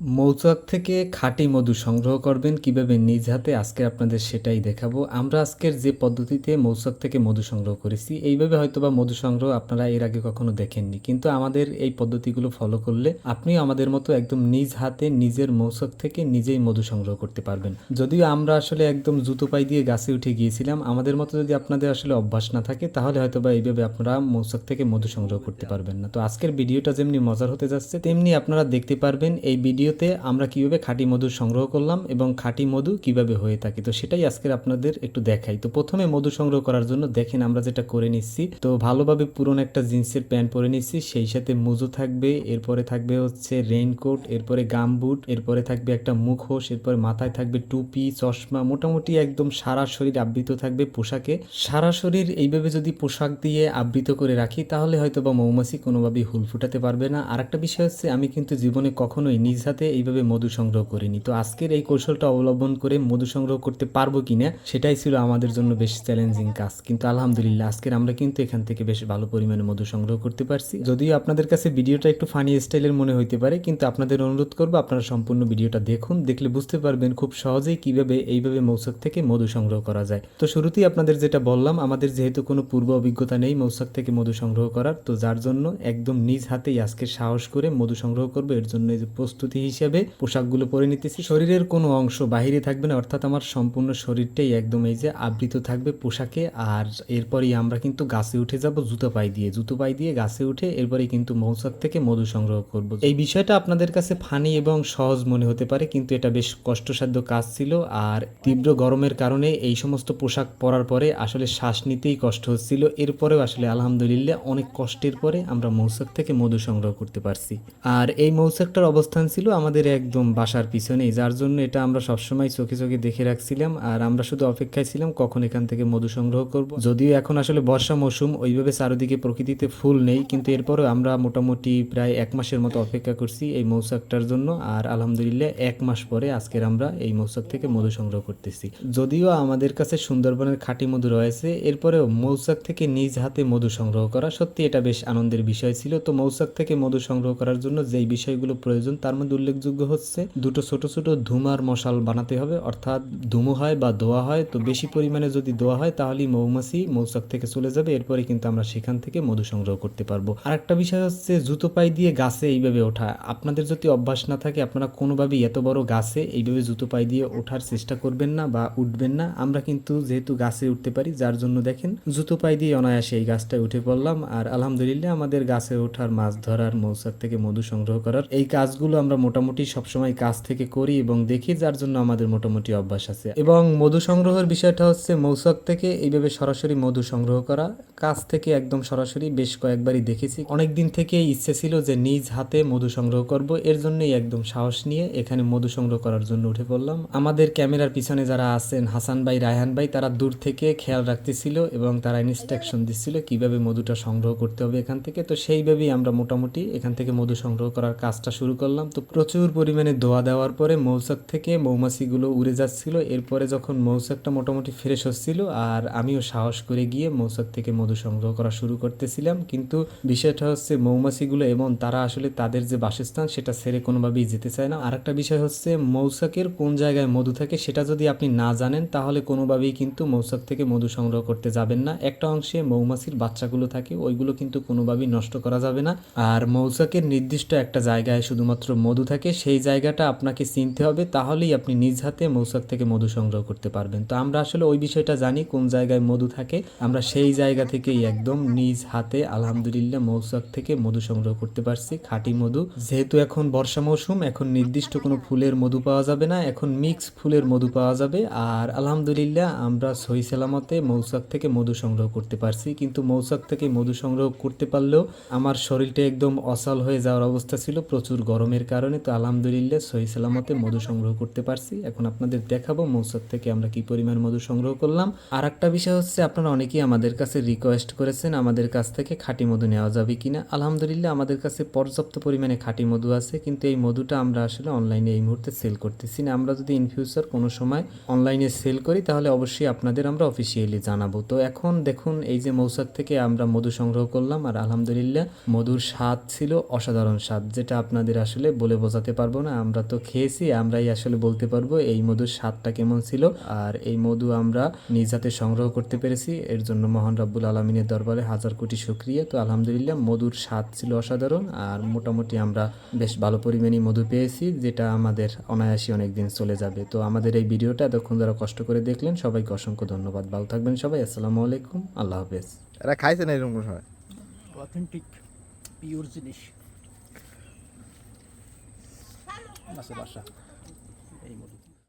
মৌচাক থেকে খাঁটি মধু সংগ্রহ করবেন। কীভাবে নিজ হাতে? আজকে আপনাদের সেটাই দেখাবো। আমরা আজকের যে পদ্ধতিতে মৌচাক থেকে মধু সংগ্রহ করেছি, এইভাবে হয়তোবা মধু সংগ্রহ আপনারা এর আগে কখনো দেখেননি। কিন্তু আমাদের এই পদ্ধতিগুলো ফলো করলে আপনিও আমাদের মতো একদম নিজ হাতে নিজের মৌচাক থেকে নিজেই মধু সংগ্রহ করতে পারবেন। যদিও আমরা আসলে একদম জুতো পাই দিয়ে গাছে উঠে গিয়েছিলাম, আমাদের মতো যদি আপনাদের আসলে অভ্যাস না থাকে, তাহলে হয়তোবা এইভাবে আপনারা মৌচাক থেকে মধু সংগ্রহ করতে পারবেন না। তো আজকের ভিডিওটা যেমনি মজার হতে যাচ্ছে, তেমনি আপনারা দেখতে পারবেন এই ভিডিওতে আমরা কীভাবে খাঁটি মধু সংগ্রহ করলাম এবং খাঁটি মধু কীভাবে হয়ে থাকে? তো সেটাই আজকের আপনাদের একটু দেখাই। তো প্রথমে মধু সংগ্রহ করার জন্য দেখেন আমরা যেটা করে নিচ্ছি। তো ভালোভাবে পুরনো একটা জিন্সের প্যান্ট পরে নিচ্ছি। সেই সাথে মুজো থাকবে, এরপরে থাকবে হচ্ছে রেইনকোট, এরপরে গামবুট, এরপরে থাকবে একটা মুখোশ, এরপরে মাথায় থাকবে টুপি, চশমা, মোটামুটি একদম সারা শরীর আবৃত থাকবে পোশাকে। সারা শরীর এইভাবে যদি পোশাক দিয়ে আবৃত করে রাখি, তাহলে হয়তো বা মৌমাছি কোনোভাবেই হুল ফুটাতে পারবে না। আর একটা বিষয় হচ্ছে, আমি কিন্তু জীবনে কখনোই নিজ হাতে এইভাবে মধু সংগ্রহ করিনি তো আজকের এই কৌশলটা অবলম্বন করে মধু সংগ্রহ করতে পারব কিনা, সেটাই ছিল আমাদের জন্য বেশ চ্যালেঞ্জিং কাজ। কিন্তু আলহামদুলিল্লাহ, আজকের আমরা কিন্তু এখান থেকে বেশ ভালো পরিমাণে মধু সংগ্রহ করতে পারছি। যদিও আপনাদের কাছে ভিডিওটা একটু ফানি স্টাইলের মনে হইতে পারে, কিন্তু আপনাদের অনুরোধ করব আপনারা সম্পূর্ণ ভিডিওটা দেখুন, দেখলে বুঝতে পারবেন খুব সহজেই কীভাবে এইভাবে মৌচাক থেকে মধু সংগ্রহ করা যায়। তো শুরুতেই আপনাদের যেটা বললাম, আমাদের যেহেতু কোনো পূর্ব অভিজ্ঞতা নেই মৌচাক থেকে মধু সংগ্রহ করার, তো যার জন্য একদম নিজ হাতেই আজকে সাহস করে মধু সংগ্রহ করব। এর জন্য যে প্রস্তুতি হিসেবে পোশাকগুলো পরে নিতেছি। শরীরের কোনো অংশ বাহিরে থাকবে না, অর্থাৎ আমার সম্পূর্ণ শরীরটাই একদম এই যে আবৃত থাকবে পোশাকে। আর এরপরেই আমরা কিন্তু গাছে উঠে যাব, জুতো পাই দিয়ে। জুতো পাই দিয়ে গাছে উঠে এরপরে কিন্তু মৌচাক থেকে মধু সংগ্রহ করব। এই বিষয়টা আপনাদের কাছে ফানি এবং সহজ মনে হতে পারে, কিন্তু এটা বেশ কষ্টসাধ্য কাজ ছিল। আর তীব্র গরমের কারণে এই সমস্ত পোশাক পরার পরে আসলে শ্বাস নিতেই কষ্ট হচ্ছিল। এরপরেও আসলে আলহামদুলিল্লাহ অনেক কষ্টের পরে আমরা মৌচাক থেকে মধু সংগ্রহ করতে পারছি। আর এই মৌচাকটার অবস্থান ছিল আমাদের একদম বাসার পিছনেই, যার জন্য এটা আমরা সবসময় চোখে চোখে দেখে রাখছিলাম আর আমরা শুধু অপেক্ষায় ছিলাম কখন এখান থেকে মধু সংগ্রহ করব। যদিও এখন আসলে বর্ষা মৌসুম, ওইভাবে চারিদিকে প্রকৃতিতে ফুল নেই, কিন্তু এরপরেও আমরা মোটামুটি প্রায় এক মাসের মতো অপেক্ষা করছি এই মৌচাকটার জন্য আর আলহামদুলিল্লাহ এক মাস পরে আজকের আমরা এই মৌচাক থেকে মধু সংগ্রহ করতেছি। যদিও আমাদের কাছে সুন্দরবনের খাঁটি মধু রয়েছে, এরপরেও মৌচাক থেকে নিজ হাতে মধু সংগ্রহ করা সত্যি এটা বেশ আনন্দের বিষয় ছিল। তো মৌচাক থেকে মধু সংগ্রহ করার জন্য যেই বিষয়গুলো প্রয়োজন, তার মধ্যে উল্লেখযোগ্য হচ্ছে, দুটো ছোট ছোট ধুমার মশাল বানাতে হবে। অর্থাৎ ধুমো হয় বা দোয়া হয়, তো বেশি পরিমাণে যদি দোয়া হয়, তাহলেই মৌমাছি মৌচাক থেকে চলে যাবে। এরপরে কিন্তু আমরা সেখান থেকে মধু সংগ্রহ করতে পারব। আর একটা বিষয় হচ্ছে, জুতো পাই দিয়ে গাছে এইভাবে ওঠা। আপনাদের যদি অভ্যাস না থাকে, আপনারা কোনোভাবেই এত বড় গাছে এইভাবে জুতো পাই দিয়ে ওঠার চেষ্টা করবেন না বা উঠবেন না। আমরা কিন্তু যেহেতু গাছে উঠতে পারি, যার জন্য দেখেন, জুতো পাই দিয়ে অনায়াসে এই গাছটায় উঠে পড়লাম। আর আলহামদুলিল্লাহ, আমাদের গাছে ওঠার মাছ ধরার মৌচাক থেকে মধু সংগ্রহ করার এই কাজগুলো আমরা মোটামুটি সবসময় কাজ থেকে করি এবং দেখি যার জন্য আমাদের মোটামুটি অভ্যাস আছে। এবং মধু সংগ্রহের বিষয়টা হচ্ছে মৌচাক থেকে এইভাবে সরাসরি মধু সংগ্রহ করা। কাছ থেকে একদম সরাসরি বেশ কয়েকবারই দেখেছি। অনেক দিন থেকে ইচ্ছে ছিল যে নিজ হাতে মধু সংগ্রহ করব। এর জন্যই একদম সাহস নিয়ে এখানে মধু সংগ্রহ করার জন্য উঠে পড়লাম। আমাদের ক্যামেরার পিছনে যারা আছেন, হাসান ভাই, রায়হান ভাই, তারা দূর থেকে খেয়াল রাখতেছিল এবং তারা ইনস্ট্রাকশন দিচ্ছিল কীভাবে মধুটা সংগ্রহ করতে হবে এখান থেকে। তো সেইভাবেই আমরা মোটামুটি এখান থেকে মধু সংগ্রহ করার কাজটা শুরু করলাম। তো প্রচুর পরিমাণে দোয়া দেওয়ার পরে মৌচাক থেকে মৌমাছিগুলো উড়ে যাচ্ছিল। এরপরে যখন মৌচাকটা মোটামুটি ফ্রেশ হচ্ছিল আর আমিও সাহস করে গিয়ে মৌচাক থেকে মধু সংগ্রহ করা শুরু করতেছিলাম। কিন্তু বিষয়টা হচ্ছে মৌমাছিগুলো এমন, তারা আসলে তাদের যে বাসস্থান সেটা ছেড়ে কোনোভাবেই যেতে চায় না। আর একটা বিষয় হচ্ছে মৌচাকের কোন জায়গায় মধু থাকে সেটা যদি আপনি না জানেন তাহলে কোনোভাবেই কিন্তু মৌচাক থেকে মধু সংগ্রহ করতে যাবেন না। একটা অংশে মৌমাছির বাচ্চাগুলো থাকে ওইগুলো কিন্তু কোনোভাবেই নষ্ট করা যাবে না। আর মৌচাকের নির্দিষ্ট একটা জায়গায় শুধুমাত্র মধু থাকে, সেই জায়গাটা আপনাকে চিনতে হবে, তাহলেই আপনি নিজ হাতে মৌচাক থেকে মধু সংগ্রহ করতে পারবেন। তো আমরা আসলে ওই বিষয়টা জানি, কোন জায়গায় মধু থাকে। আমরা সেই জায়গা থেকেই একদম নিজ হাতে, আলহামদুলিল্লাহ মৌচাক থেকে মধু সংগ্রহ করতে পারছি, খাঁটি মধু। যেহেতু এখন বর্ষা মৌসুম, এখন নির্দিষ্ট কোনো ফুলের মধু পাওয়া যাবে না, এখন মিক্স ফুলের মধু পাওয়া যাবে। আর আলহামদুলিল্লাহ, আমরা সহি সালামতে মৌচাক থেকে মধু সংগ্রহ করতে পারছি। কিন্তু মৌচাক থেকে মধু সংগ্রহ করতে পারলেও আমার শরীরটা একদম অচল হয়ে যাওয়ার অবস্থা ছিল, প্রচুর গরমের কারণে। তো আলহামদুলিল্লাহ সহি সালামতে মধু সংগ্রহ করতে পারছি। এখন আপনাদের দেখাবো মৌচাক থেকে আমরা কি পরিমাণ মধু সংগ্রহ করলাম। আর একটা বিষয় হচ্ছে, আপনারা অনেকেই আমাদের কাছে রিকোয়েস্ট করেছেন, আমাদের কাছ থেকে খাঁটি মধু নেওয়া যাবে কিনা। আলহামদুলিল্লাহ, আমাদের কাছে পর্যাপ্ত পরিমাণে খাঁটি মধু আছে, কিন্তু এই মধুটা আমরা আসলে অনলাইনে এই মুহূর্তে সেল করতেছি না। আমরা যদি ইন ফিউচার কোনো সময় অনলাইনে সেল করি, তাহলে অবশ্যই আপনাদের আমরা অফিসিয়ালি জানাব। তো এখন দেখুন, এই যে মৌচাক থেকে আমরা মধু সংগ্রহ করলাম, আর আলহামদুলিল্লাহ মধুর স্বাদ ছিল অসাধারণ স্বাদ, যেটা আপনাদের আসলে বলে বোঝাতে পারব না আমরা তো খেয়েছি আমরাই আসলে বলতে পারব এই মধুর স্বাদটা কেমন ছিল। আর এই মধু আমরা নিজ হাতে সংগ্রহ করতে পেরেছি এর জন্য মহান রাব্বুল আলমিনের দরবারে হাজার কোটি শুক্রিয়া। তো আলহামদুলিল্লাহ মধুর স্বাদ ছিল অসাধারণ আর মোটামুটি আমরা বেশ ভালো পরিমাণে মধু পেয়েছি যেটা আমাদের অনায়াসী অনেক দিন চলে যাবে। তো আমাদের এই ভিডিওটা এতক্ষণ যারা কষ্ট করে দেখলেন সবাইকে অসংখ্য ধন্যবাদ। ভালো থাকবেন সবাই আসসালামু আলাইকুম আল্লাহ হাফেজ। এরা খাইছে না এরকম সময়? অথেন্টিক পিওর জিনিস। মাছের বাসা এই মতো